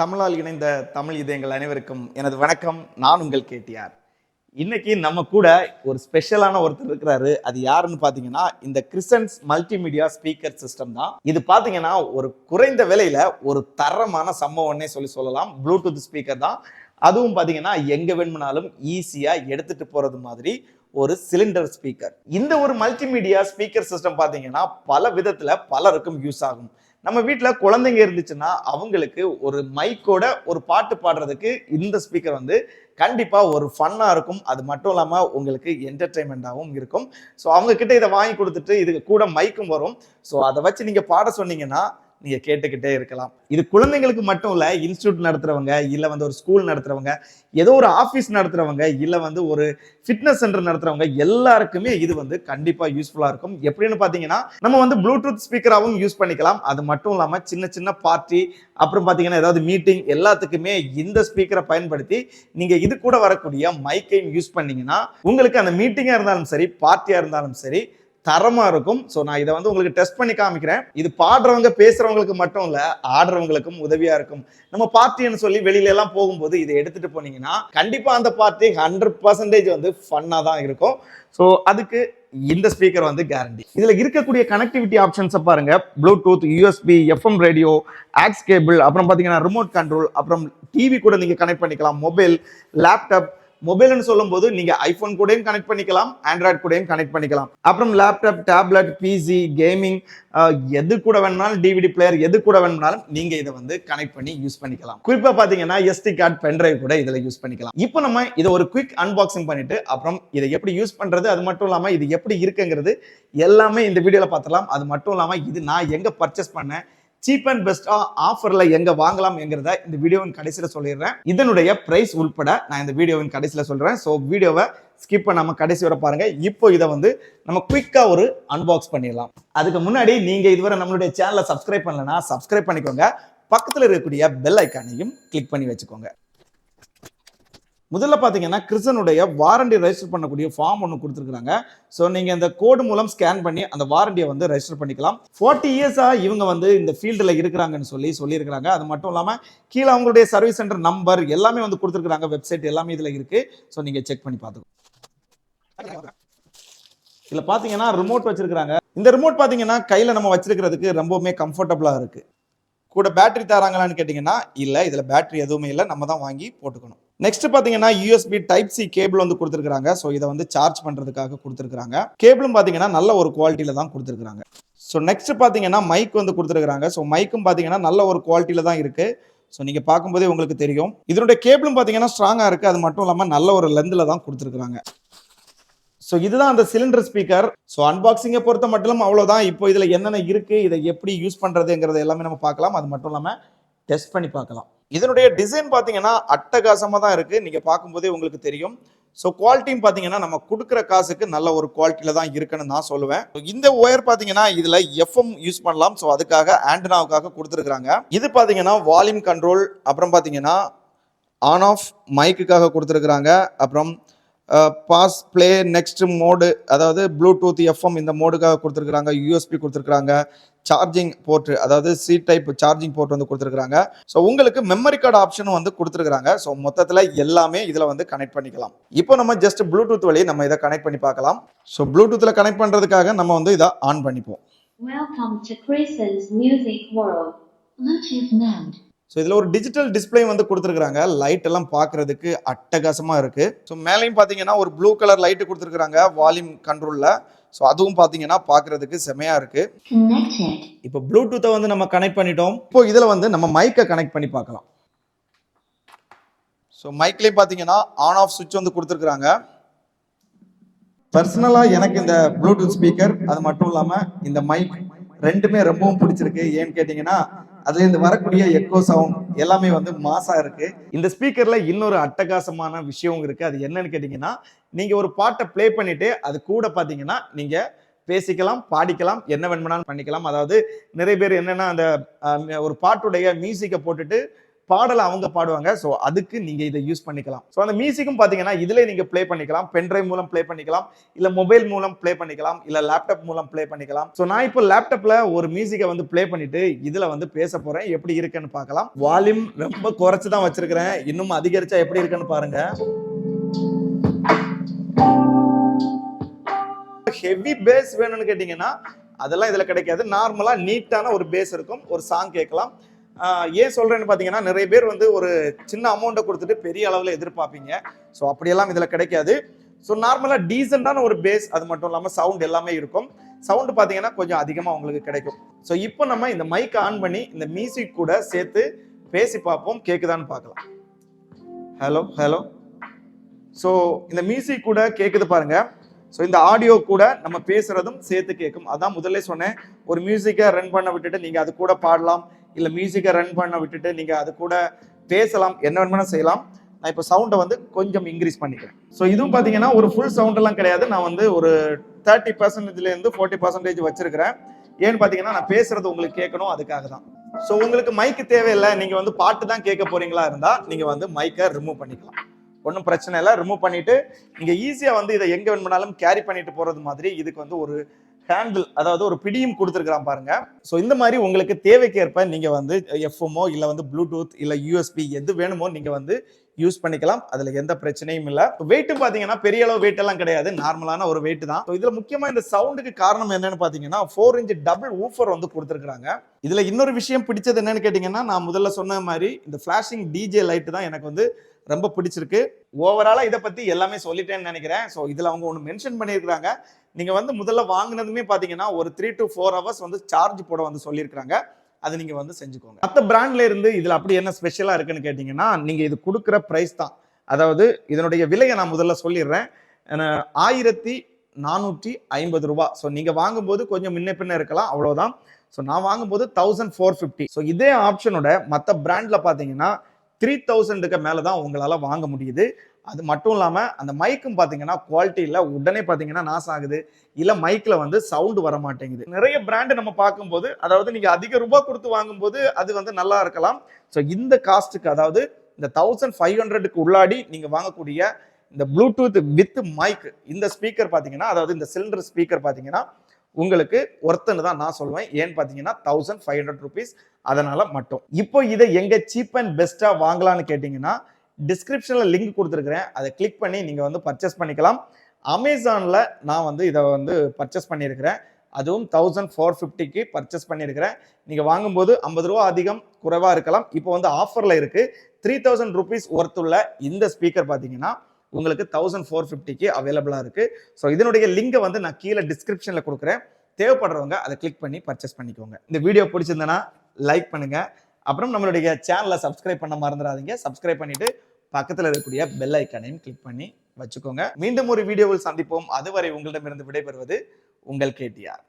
தமிழால் இணைந்த தமிழ் இதயங்கள் அனைவருக்கும் எனது வணக்கம். நான் உங்கள் கேட்டியார் இன்னைக்கு நம்ம கூட ஒரு ஸ்பெஷலான ஒருத்தர் இருக்கிறாரு. அது யாருன்னு பாத்தீங்கன்னா இந்த கிறிஸ்டன்ஸ் மல்டிமீடியா ஸ்பீக்கர் சிஸ்டம் தான். இது பாத்தீங்கன்னா ஒரு குறைந்த விலையில ஒரு தரமான சம்பவம்னே சொல்லி சொல்லலாம். ப்ளூடூத் ஸ்பீக்கர் தான். அதுவும் பாத்தீங்கன்னா எங்க வேணும்னாலும் ஈஸியா எடுத்துட்டு போறது மாதிரி ஒரு சிலிண்டர் ஸ்பீக்கர் இந்த ஒரு மல்டிமீடியா ஸ்பீக்கர் சிஸ்டம் பாத்தீங்கன்னா பல விதத்துல பலருக்கும் யூஸ் ஆகும். நம்ம வீட்டில் குழந்தைங்க இருந்துச்சுன்னா அவங்களுக்கு ஒரு மைக்கோட ஒரு பாட்டு பாடுறதுக்கு இந்த ஸ்பீக்கர் வந்து கண்டிப்பாக ஒரு ஃபன்னாக இருக்கும். அது மட்டும் இல்லாமல் உங்களுக்கு என்டர்டைன்மெண்ட்டாகவும் இருக்கும். ஸோ அவங்க கிட்ட இதை வாங்கி கொடுத்துட்டு இதுக்கு கூட மைக்கும் வரும். ஸோ அதை வச்சு நீங்கள் பாட சொன்னீங்கன்னா நீங்க கேட்டுக்கிட்டே இருக்கலாம். இது குழந்தைங்களுக்கு மட்டும் இல்ல இன்ஸ்டியூட் நடத்துறவங்க இல்ல வந்து ஒரு ஸ்கூல் நடத்துறவங்க ஏதோ ஒரு ஆபீஸ் நடத்துறவங்க இல்ல வந்து ஒரு ஃபிட்னஸ் சென்டர் நடத்துறவங்க எல்லாருக்குமே இது வந்து கண்டிப்பா யூஸ்ஃபுல்லா இருக்கும். எப்படின்னு பாத்தீங்கன்னா நம்ம வந்து ப்ளூடூத் ஸ்பீக்கராகவும் யூஸ் பண்ணிக்கலாம். அது மட்டும் இல்லாம சின்ன சின்ன பார்ட்டி அப்புறம் பாத்தீங்கன்னா ஏதாவது மீட்டிங் எல்லாத்துக்குமே இந்த ஸ்பீக்கரை பயன்படுத்தி நீங்க இது கூட வரக்கூடிய மைக்கையும் யூஸ் பண்ணீங்கன்னா உங்களுக்கு அந்த மீட்டிங்கா இருந்தாலும் சரி பார்ட்டியா இருந்தாலும் சரி தரமா இருக்கும். ஸோ நான் இதை வந்து உங்களுக்கு டெஸ்ட் பண்ணி காமிக்கிறேன். இது பாடுறவங்க பேசுறவங்களுக்கு மட்டும் இல்ல ஆடுறவங்களுக்கும் உதவியா இருக்கும். நம்ம பார்ட்டின்னு சொல்லி வெளியில எல்லாம் போகும்போது இதை எடுத்துட்டு போனீங்கன்னா கண்டிப்பா அந்த பார்ட்டி ஹண்ட்ரட் பர்சன்டேஜ் வந்து ஃபன்னா தான் இருக்கும். ஸோ அதுக்கு இந்த ஸ்பீக்கர் வந்து கேரண்டி இதுல இருக்கக்கூடிய கனெக்டிவிட்டி ஆப்ஷன்ஸை பாருங்க. Bluetooth USB FM radio aux cable அப்புறம் பாத்தீங்கன்னா ரிமோட் கண்ட்ரோல் அப்புறம் டிவி கூட நீங்க கனெக்ட் பண்ணிக்கலாம். மொபைல் லேப்டாப் மொபைல்னு சொல்லும்போது நீங்க ஐபோன் கூடயும் கனெக்ட் பண்ணிக்கலாம் ஆண்ட்ராய்ட் கூடயும் கனெக்ட் பண்ணிக்கலாம். அப்புறம் லேப்டாப் டேப்லெட் பிசி கேமிங் எது கூட வேணும்னாலும் டிவிடி பிளேயர் எது கூட வேணும்னாலும் நீங்க இதை வந்து கனெக்ட் பண்ணி யூஸ் பண்ணிக்கலாம். குறிப்பா பாத்தீங்கன்னா எஸ்டி கார்டு பென்ட்ரைவ் கூட இதுல யூஸ் பண்ணிக்கலாம். இப்போ நம்ம இதை ஒரு குவிக் அன்பாக்சிங் பண்ணிட்டு அப்புறம் இதை எப்படி யூஸ் பண்றது அது மட்டும் இல்லாம இது எப்படி இருக்குங்கிறது எல்லாமே இந்த வீடியோல பார்த்துலாம் அது மட்டும் இல்லாம இது நான் எங்க பர்ச்சேஸ் பண்ணேன் சீப் அண்ட் பெஸ்டா ஆஃபர்ல எங்க வாங்கலாம் என்கிறத இந்த வீடியோவின் கடைசியில சொல்லிடுறேன். இதனுடைய பிரைஸ் உள்பட நான் இந்த வீடியோவின் கடைசியில சொல்றேன். ஸோ வீடியோவை ஸ்கிப் பண்ணாம கடைசி வர பாருங்க. இப்போ இதை வந்து நம்ம குயிக்கா ஒரு அன்பாக்ஸ் பண்ணிடலாம். அதுக்கு முன்னாடி நீங்க இதுவரை நம்மளுடைய சேனலை சப்ஸ்கிரைப் பண்ணலன்னா சப்ஸ்கிரைப் பண்ணிக்கோங்க. பக்கத்தில் இருக்கக்கூடிய பெல் ஐக்கானையும் கிளிக் பண்ணி வச்சுக்கோங்க. முதல்ல பார்த்தீங்கன்னா கிறிஸ்டனுடைய வாரண்டி ரெஜிஸ்டர் பண்ணக்கூடிய ஃபார்ம் ஒன்று கொடுத்துருக்காங்க ஸோ நீங்கள் இந்த கோடு மூலம் ஸ்கேன் பண்ணி அந்த வாரண்டியை வந்து ரெஜிஸ்டர் பண்ணிக்கலாம். ஃபார்ட்டி இயர்ஸாக இவங்க வந்து இந்த ஃபீல்டில் இருக்கிறாங்கன்னு சொல்லி சொல்லியிருக்கிறாங்க. அது மட்டும் இல்லாமல் கீழே அவங்களுடைய சர்வீஸ் சென்டர் நம்பர் எல்லாமே வந்து கொடுத்துருக்குறாங்க. வெப்சைட் எல்லாமே இதில் இருக்குது ஸோ நீங்கள் செக் பண்ணி பார்த்துக்கோங்க இதில் பார்த்தீங்கன்னா ரிமோட் வச்சிருக்காங்க இந்த ரிமோட் பார்த்தீங்கன்னா கையில் நம்ம வச்சிருக்கிறதுக்கு ரொம்பவுமே கம்ஃபர்டபுளாக இருக்குது கூட பேட்டரி தராங்களான்னு கேட்டிங்கன்னா இல்லை. இதில் பேட்டரி எதுவுமே இல்லை. நம்ம தான் வாங்கி போட்டுக்கணும். நெக்ஸ்ட் பார்த்தீங்கன்னா யூஎஸ்பி டைப் சி கேபிள் வந்து கொடுத்துருக்காங்க ஸோ இதை வந்து சார்ஜ் பண்ணுறதுக்காக கொடுத்துருக்காங்க கேபிளும் பார்த்தீங்கன்னா நல்ல ஒரு குவாலிட்டியில் தான் கொடுத்துருக்காங்க ஸோ நெக்ஸ்ட் பார்த்தீங்கன்னா மைக் வந்து கொடுத்துருக்காங்க ஸோ மைக்கும் பார்த்தீங்கன்னா நல்ல ஒரு குவாலிட்டியில் தான் இருக்குது ஸோ நீங்கள் பார்க்கும்போதே உங்களுக்கு தெரியும். இதனுடைய கேபிளும் பார்த்தீங்கன்னா ஸ்ட்ராங்காக இருக்குது அது மட்டும் இல்லாமல் நல்ல ஒரு லெந்தில் தான் கொடுத்துருக்காங்க ஸோ இதுதான் அந்த சிலிண்டர் ஸ்பீக்கர் ஸோ அன்பாக்சிங்கை பொறுத்த மட்டும் அவ்வளோதான் இப்போ இதில் என்னென்ன இருக்குது இதை எப்படி யூஸ் பண்ணுறதுங்கிறது எல்லாமே நம்ம பார்க்கலாம். அது மட்டும் இல்லாமல் டெஸ்ட் பண்ணி பார்க்கலாம். இதனுடைய டிசைன் பார்த்தீங்கன்னா அட்டகாசமாக தான் இருக்குது நீங்கள் பார்க்கும்போதே உங்களுக்கு தெரியும். ஸோ குவாலிட்டியும் பார்த்தீங்கன்னா நம்ம கொடுக்குற காசுக்கு நல்ல ஒரு குவாலிட்டியில் தான் இருக்குன்னு நான் சொல்லுவேன். இந்த ஒயர் பார்த்தீங்கன்னா இதில் எஃப்எம் யூஸ் பண்ணலாம். ஸோ அதுக்காக ஆண்டனாவுக்காக கொடுத்துருக்குறாங்க. இது பார்த்தீங்கன்னா வால்யூம் கண்ட்ரோல் அப்புறம் பார்த்தீங்கன்னா ஆன் ஆஃப் மைக்குக்காக கொடுத்துருக்குறாங்க. அப்புறம் பாஸ் ப்ளே நெக்ஸ்ட் மோடு அதாவது ப்ளூடூத் எஃப்எம் இந்த மோடுக்காக கொடுத்துருக்குறாங்க யூஎஸ்பி கொடுத்துருக்குறாங்க சார்ஜிங் போர்ட் அதாவது சி டைப் சார்ஜிங் போர்ட் வந்து கொடுத்துருக்குறாங்க. ஸோ உங்களுக்கு மெமரி கார்டு ஆப்ஷனும் வந்து கொடுத்துருக்குறாங்க. ஸோ மொத்தத்தில் எல்லாமே இதில் வந்து கனெக்ட் பண்ணிக்கலாம். இப்போ நம்ம ஜஸ்ட் ப்ளூடூத் வழி நம்ம இதை கனெக்ட் பண்ணி பார்க்கலாம். ஸோ ப்ளூடூத்தில் கனெக்ட் பண்ணுறதுக்காக நம்ம வந்து இதை ஆன் பண்ணிப்போம். Welcome to Chris's Music World. Bluetooth mode. So இதில் ஒரு டிஜிட்டல் டிஸ்பிளே வந்து கொடுத்துருக்காங்க லைட் எல்லாம் பார்க்கறதுக்கு அட்டகாசமாக இருக்கு. ஸோ மேலேயும் பார்த்தீங்கன்னா ஒரு ப்ளூ கலர் லைட்டு கொடுத்துருக்காங்க வால்யூம் கண்ட்ரோலில் ஸோ அதுவும் பார்த்தீங்கன்னா பார்க்கறதுக்கு செமையாக இருக்கு. Connected. இப்போ ப்ளூடூத்தை வந்து நம்ம கனெக்ட் பண்ணிட்டோம். இப்போ இதில் வந்து நம்ம மைக்கை கனெக்ட் பண்ணி பார்க்கலாம். ஸோ மைக்லேயும் பார்த்தீங்கன்னா ஆன் ஆஃப் சுவிட்ச் வந்து கொடுத்துருக்குறாங்க. பர்சனலாக எனக்கு இந்த ப்ளூடூத் ஸ்பீக்கர் அது மட்டும் இல்லாமல் இந்த மைக் ரெண்டுமே ரொம்பவும் பிடிச்சிருக்கு. ஏன்னு கேட்டிங்கன்னா அதுல இருந்து வரக்கூடிய எக்கோ சவுண்ட் எல்லாமே வந்து மாசா இருக்கு. இந்த ஸ்பீக்கர்ல இன்னொரு அட்டகாசமான விஷயம் இருக்கு. அது என்னன்னு கேட்டீங்கன்னா நீங்க ஒரு பாட்டை ப்ளே பண்ணிட்டு அது கூட பாத்தீங்கன்னா நீங்க பேசிக்கலாம் பாடிக்கலாம் என்ன வேணுமானாலும் பண்ணிக்கலாம். அதாவது நிறைய பேர் என்னன்னா அந்த ஒரு பாட்டுடைய மியூசிக்கை போட்டுட்டு பாடலை அவங்க பாடுவாங்க. ஸோ அதுக்கு நீங்கள் இதை யூஸ் பண்ணிக்கலாம். ஸோ அந்த மியூசிக்கும் பார்த்தீங்கன்னா இதில் நீங்கள் ப்ளே பண்ணிக்கலாம். பென்ட்ரைவ் மூலம் ப்ளே பண்ணிக்கலாம். இல்லை மொபைல் மூலம் ப்ளே பண்ணிக்கலாம். இல்லை லேப்டாப் மூலம் ப்ளே பண்ணிக்கலாம். ஸோ நான் இப்போ லேப்டாப்பில் ஒரு மியூசிக்கை வந்து ப்ளே பண்ணிட்டு இதில் வந்து பேச போகிறேன் எப்படி இருக்குன்னு பார்க்கலாம் வால்யூம் ரொம்ப குறைச்சி தான் வச்சிருக்கிறேன். இன்னும் அதிகரிச்சா எப்படி இருக்குன்னு பாருங்க. ஹெவி பேஸ் வேணும்னு கேட்டிங்கன்னா அதெல்லாம் இதில் கிடைக்காது. நார்மலாக நீட்டான ஒரு பேஸ் இருக்கும். ஒரு சாங் கேட்கலாம். ஏன் சொல்கிறேன்னு பார்த்தீங்கன்னா நிறைய பேர் வந்து ஒரு சின்ன அமௌண்ட்டை கொடுத்துட்டு பெரிய அளவில் எதிர்பார்ப்பீங்க. ஸோ அப்படியெல்லாம் இதில் கிடைக்காது. ஸோ நார்மலாக டீசெண்டான ஒரு பேஸ் அது மட்டும் இல்லாமல் சவுண்ட் எல்லாமே இருக்கும். சவுண்டு பார்த்தீங்கன்னா கொஞ்சம் அதிகமாக உங்களுக்கு கிடைக்கும். ஸோ இப்போ நம்ம இந்த மைக் ஆன் பண்ணி இந்த மியூசிக் கூட சேர்த்து பேசி பார்ப்போம். கேட்குதான்னு பார்க்கலாம். ஹலோ ஹலோ ஸோ இந்த மியூசிக் கூட கேட்குது பாருங்க. ஸோ இந்த ஆடியோ கூட நம்ம பேசுகிறதும் சேர்த்து கேட்கும் அதான் முதல்ல சொன்னேன். ஒரு மியூசிக்கை ரன் பண்ண விட்டுட்டு நீங்கள் அது கூட பாடலாம். இல்லை மியூசிக்கை ரன் பண்ண விட்டுட்டு நீங்கள் அது கூட பேசலாம் என்ன வேணுமானா செய்யலாம். நான் இப்போ சவுண்டை வந்து கொஞ்சம் இன்க்ரீஸ் பண்ணிக்கிறேன். ஸோ இதுவும் பார்த்தீங்கன்னா ஒரு ஃபுல் சவுண்டெல்லாம் கிடையாது. நான் வந்து ஒரு தேர்ட்டி பர்சன்டேஜ்லேருந்து ஃபோர்ட்டி பர்சன்டேஜ் வச்சிருக்கிறேன். ஏன்னு பார்த்தீங்கன்னா நான் பேசுறது உங்களுக்கு கேட்கணும் அதுக்காக தான். ஸோ உங்களுக்கு மைக்கு தேவையில்லை நீங்கள் வந்து பாட்டு தான் கேட்க போறீங்களா இருந்தால் நீங்கள் வந்து மைக்கை ரிமூவ் பண்ணிக்கலாம். ஒன்றும் பிரச்சனை இல்லை. ரிமூவ் பண்ணிட்டு நீங்கள் ஈஸியாக வந்து இதை எங்கே வேணுமானாலும் கேரி பண்ணிட்டு போகிறது மாதிரி இதுக்கு வந்து ஒரு ஹேண்டில் அதாவது ஒரு பிடியும் கொடுத்துருக்குறான் பாருங்க. ஸோ இந்த மாதிரி உங்களுக்கு தேவைக்கேற்ப நீங்கள் வந்து எஃப்எம்மோ இல்லை வந்து ப்ளூடூத் இல்லை யூஎஸ்பி எது வேணுமோ நீங்கள் வந்து யூஸ் பண்ணிக்கலாம். அதுல எந்த பிரச்சனையும் இல்லை. வெயிட்டும் பாத்தீங்கன்னா பெரிய அளவு வெயிட் எல்லாம் கிடையாது. நார்மலான ஒரு வெயிட் தான். So இதுல முக்கியமா இந்த சவுண்டுக்கு காரணம் என்னன்னு பாத்தீங்கன்னா ஃபோர் இன்ச் டபுள் ஊஃபர் வந்து கொடுத்துருக்காங்க இதுல இன்னொரு விஷயம் பிடிச்சது என்னன்னு கேட்டீங்கன்னா நான் முதல்ல சொன்ன மாதிரி இந்த ஃபிளாஷிங் டிஜே லைட் தான் எனக்கு வந்து ரொம்ப பிடிச்சிருக்கு. ஓவராலா இதை பத்தி எல்லாமே சொல்லிட்டேன்னு நினைக்கிறேன். ஸோ இதுல அவங்க ஒன்று மென்ஷன் பண்ணியிருக்காங்க நீங்க வந்து முதல்ல வாங்கினதுமே பாத்தீங்கன்னா ஒரு த்ரீ டு ஃபோர் ஹவர்ஸ் வந்து சார்ஜ் போட வந்து சொல்லியிருக்காங்க அது நீங்கள் வந்து செஞ்சுக்கோங்க. மற்ற பிராண்ட்ல இருந்து இதில் அப்படி என்ன ஸ்பெஷலாக இருக்குன்னு கேட்டிங்கன்னா நீங்கள் இது கொடுக்குற ப்ரைஸ் தான். அதாவது இதனுடைய விலையை நான் முதல்ல சொல்லிடுறேன். ஆயிரத்தி நானூற்றி ஐம்பது ரூபா. ஸோ நீங்கள் வாங்கும்போது கொஞ்சம் முன்ன பின்ன இருக்கலாம் அவ்வளோதான் ஸோ நான் வாங்கும்போது தௌசண்ட் ஃபோர் ஃபிஃப்டி ஸோ இதே ஆப்ஷனோட மற்ற பிராண்டில் பார்த்தீங்கன்னா த்ரீ தௌசண்டுக்கு மேலே தான் உங்களால் வாங்க முடியுது. அது மட்டும் இல்லாமல் அந்த மைக்கும் பார்த்தீங்கன்னா குவாலிட்டியில் உடனே பார்த்தீங்கன்னா நாஸ் ஆகுது. இல்லை மைக்கில் வந்து சவுண்டு வர மாட்டேங்குது நிறைய பிராண்டு நம்ம பார்க்கும்போது அதாவது நீங்கள் அதிக ரூபாய் கொடுத்து வாங்கும்போது அது வந்து நல்லா இருக்கலாம். ஸோ இந்த காஸ்ட்டுக்கு அதாவது இந்த தௌசண்ட் ஃபைவ் ஹண்ட்ரடுக்கு உள்ளாடி நீங்கள் வாங்கக்கூடிய இந்த ப்ளூடூத் வித் மைக் இந்த ஸ்பீக்கர் பார்த்தீங்கன்னா அதாவது இந்த சிலிண்டர் ஸ்பீக்கர் பார்த்தீங்கன்னா உங்களுக்கு ஒர்த்துன்னு தான் நான் சொல்லுவேன். ஏன்னு பார்த்தீங்கன்னா தௌசண்ட் ஃபைவ் ஹண்ட்ரட் ருபீஸ் அதனால் மட்டும். இப்போ இதை எங்கே சீப் அண்ட் பெஸ்ட்டாக வாங்கலாம்னு கேட்டிங்கன்னா டிஸ்கிரிப்ஷனில் லிங்க் கொடுத்துருக்குறேன். அதை கிளிக் பண்ணி நீங்கள் வந்து பர்ச்சேஸ் பண்ணிக்கலாம். அமேசானில் நான் வந்து இதை வந்து பர்ச்சேஸ் பண்ணியிருக்கிறேன். அதுவும் தௌசண்ட் ஃபோர் ஃபிஃப்டிக்கு பர்ச்சேஸ் பண்ணியிருக்கிறேன். நீங்கள் வாங்கும்போது ஐம்பது ரூபா அதிகம் குறைவாக இருக்கலாம். இப்போ வந்து ஆஃபரில் இருக்குது த்ரீ தௌசண்ட் ருபீஸ் ஒர்த்துள்ள இந்த ஸ்பீக்கர் பார்த்தீங்கன்னா உங்களுக்கு தௌசண்ட் ஃபோர் ஃபிஃப்டிக்கு அவைலபிளாக இருக்குது ஸோ இதனுடைய லிங்கை வந்து நான் கீழே டிஸ்கிரிப்ஷனில் கொடுக்குறேன். தேவைப்படுறவங்க அதை கிளிக் பண்ணி பர்ச்சேஸ் பண்ணிக்கோங்க. இந்த வீடியோ பிடிச்சிருந்தனா லைக் பண்ணுங்கள் அப்புறம் நம்மளுடைய சேனலை சப்ஸ்கிரைப் பண்ண மறந்துடாதீங்க. சப்ஸ்கிரைப் பண்ணிட்டு பக்கத்தில் இருக்கக்கூடிய பெல் ஐக்கானையும் கிளிக் பண்ணி வச்சுக்கோங்க. மீண்டும் ஒரு வீடியோவில் சந்திப்போம். அதுவரை உங்களிடமிருந்து விடைபெறுவது உங்கள் கேடிஆர்